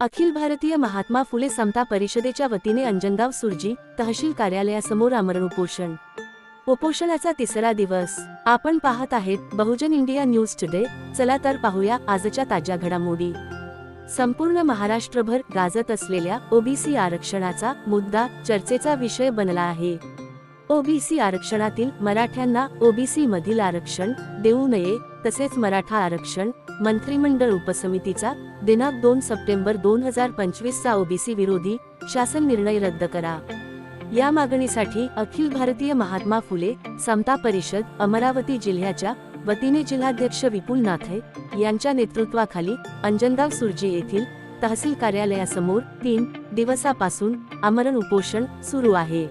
अखिल भारतीय महात्मा फुले समता परिषदेच्या वतीने अंजनगाव सुरजी तहसील कार्यालयासमोर आमरण उपोषण. उपोषणाचा तिसरा दिवस. आपण पाहत आहेत बहुजन इंडिया न्यूज टुडे. चला तर पाहूया आजच्या ताज्या घडामोडी. संपूर्ण महाराष्ट्रभर गाजत असलेल्या ओबीसी आरक्षणाचा मुद्दा चर्चेचा विषय बनला आहे. ओबीसी आरक्षणातील मराठ्यांना ओबीसी मधील आरक्षण देऊ नये तसेच मराठा आरक्षण मंत्रिमंडळ उपसमितीचा दिनांक दोन सप्टेंबर दोन हजार पंचवीसचा ओबीसी विरोधी शासन निर्णय रद्द करा. या मागणीसाठी अखिल भारतीय महात्मा फुले समता परिषद अमरावती जिल्ह्याच्या वतीने जिल्हाध्यक्ष विपुल नाथे यांच्या नेतृत्वाखाली अंजनगाव सुरजी येथील तहसील कार्यालयासमोर तीन दिवसापासून आमरण उपोषण सुरू आहे.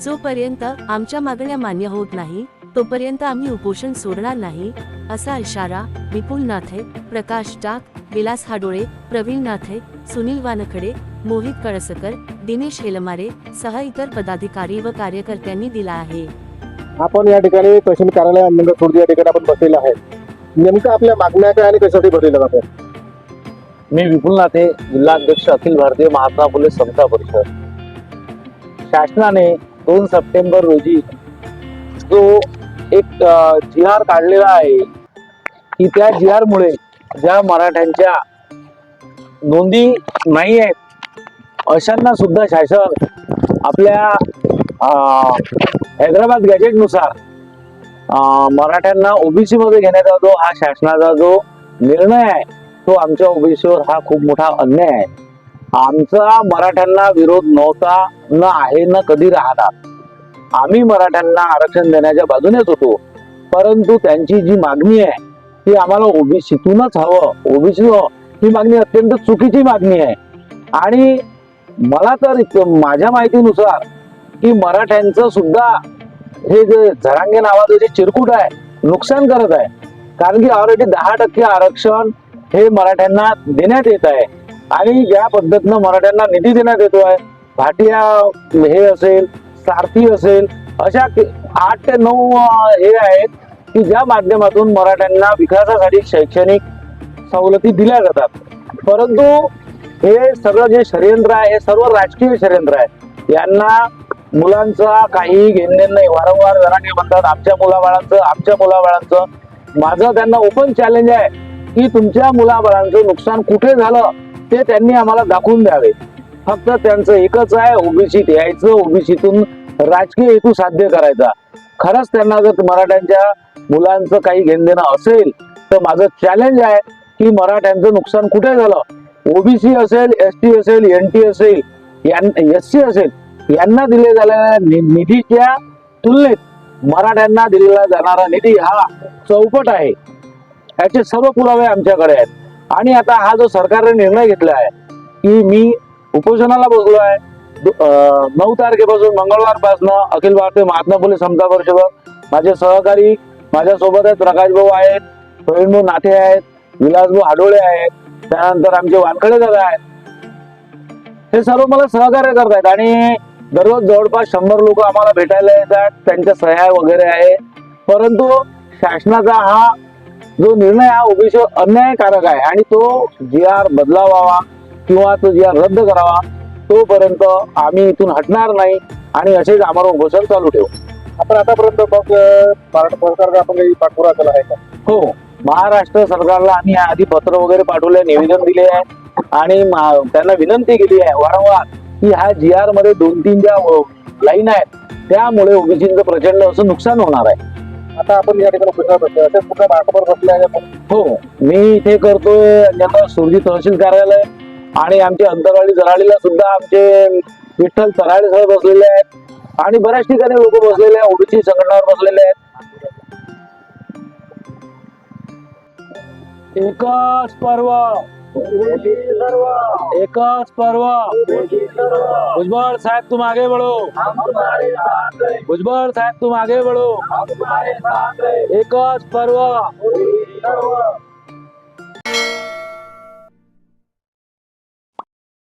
जोपर्यंत आमच्या मागण्या मान्य होत नाही तोपर्यंत आम्ही उपोषण सोडणार नाही असा इशारा विपुल नाथे प्रकाश टाक विलास हाडोळे प्रवीण नाथे सुनील वानखडे मोहित कळसकर दिनेश हेलमारे सह इतर पदाधिकारी व कार्यकर्त्यांनी दिला आहे. आपण या ठिकाणी तहसील कार्यालय सुरजी या ठिकाणी आपण बसलेलो आहे नेमकं आपल्या मागण्या काय आणि कशासाठी बसलेलो आपण? मी विपुल नाथे जिल्हाध्यक्ष अखिल भारतीय महात्मा फुले समता परिषद. शासनाने दोन सप्टेंबर रोजी जो एक जी आर काढलेला आहे. की त्या जी आर मुळे ज्या मराठ्यांच्या नोंदी नाही आहेत अशांना सुद्धा शासन आपल्या हैदराबाद गॅजेटनुसार मराठ्यांना ओबीसी मध्ये घेण्याचा जो हा शासनाचा जो निर्णय आहे तो आमच्या ओबीसीवर हा खूप मोठा अन्याय आहे. आमचा मराठ्यांना विरोध नव्हता न आहे न कधी राहणार. आम्ही मराठ्यांना आरक्षण देण्याच्या बाजूनेच होतो. परंतु त्यांची जी मागणी आहे ती आम्हाला ओबीसीतूनच हवं. ओबीसी हो, ही मागणी अत्यंत चुकीची मागणी आहे. आणि मला तर माझ्या माहितीनुसार की मराठ्यांचं सुद्धा हे जे झरांगे नावाचं जे चिरकुट आहे नुकसान करत आहे. कारण की ऑलरेडी दहा टक्के आरक्षण हे मराठ्यांना देण्यात येत आहे. आणि ज्या पद्धतीनं मराठ्यांना निधी देण्यात येतो आहे भाटिया हे असेल सारथी असेल अशा आठ ते नऊ हे आहेत की ज्या माध्यमातून मराठ्यांना विकासासाठी शैक्षणिक सवलती दिल्या जातात. परंतु हे सगळं जे षडयंत्र आहे हे सर्व राजकीय षडयंत्र आहे. यांना मुलांचा काही घेणदेण नाही. वारंवार जणांनी म्हणतात आमच्या मुलाबाळांचं आमच्या मुलाबाळांचं. माझं त्यांना ओपन चॅलेंज आहे की तुमच्या मुलाबाळांचं नुकसान कुठे झालं ते त्यांनी आम्हाला दाखवून द्यावे. फक्त त्यांचं एकच आहे ओबीसीत यायचं ओबीसीतून राजकीय हेतू साध्य करायचा. खरंच त्यांना जर मराठ्यांच्या मुलांचं काही घेणदेणं असेल तर माझं चॅलेंज आहे की मराठ्यांचं नुकसान कुठे झालं? ओबीसी असेल एस टी असेल एन टी असेल एस सी असेल यांना दिले जाणाऱ्या निधीच्या तुलनेत मराठ्यांना दिलेला जाणारा निधी हा चौपट आहे. याचे सर्व पुरावे आमच्याकडे आहेत. आणि आता हा जो सरकारने निर्णय घेतला आहे की मी उपोषणाला बसलो आहे. नऊ तारखेपासून मंगळवारपासून अखिल भारतीय महात्मा फुले समता परिषद माझे सहकारी माझ्यासोबत आहेत. प्रकाश भाऊ आहेत प्रवीण नाथे आहेत विलास भाऊ हाडोळे आहेत त्यानंतर आमचे वानखडे दादा आहेत. हे सर्व मला सहकार्य करतायत आणि दररोज जवळपास शंभर लोक आम्हाला भेटायला येतात. त्यांच्या सह्या वगैरे आहे. परंतु शासनाचा हा जो निर्णय हा ओबीसी अन्यायकारक आहे आणि तो जी आर बदलावा किंवा तो जी आर रद्द करावा तोपर्यंत आम्ही इथून हटणार नाही आणि असेच आम्हाला उपोषण चालू ठेवू. आपण आतापर्यंत मग महाराष्ट्र आपण काही पाठपुरावा केला आहे का? हो. महाराष्ट्र सरकारला आम्ही आधी पत्र वगैरे पाठवले निवेदन दिले आहे आणि त्यांना विनंती केली आहे. वारंवार की ह्या जी आरमध्ये दोन तीन ज्या लाईन आहेत त्यामुळे ओबीसीचं प्रचंड असं नुकसान होणार आहे. आता आपण या ठिकाणी हो. मी इथे करतोय सुरजी तहसील कार्यालय आणि आमची अंतरवाडी जराळीला सुद्धा आमचे विठ्ठल तराळे सर बसलेले आहेत. आणि बऱ्याच ठिकाणी लोक बसलेले आहेत. ओबीसी संघटनावर बसलेले आहेत. एकच पर्व. एकच पर्व. भुजबळ साहेब तुम आगे बढ़ो भुजबळ साहेब तुम आगे बढ़ो एकच पर्व.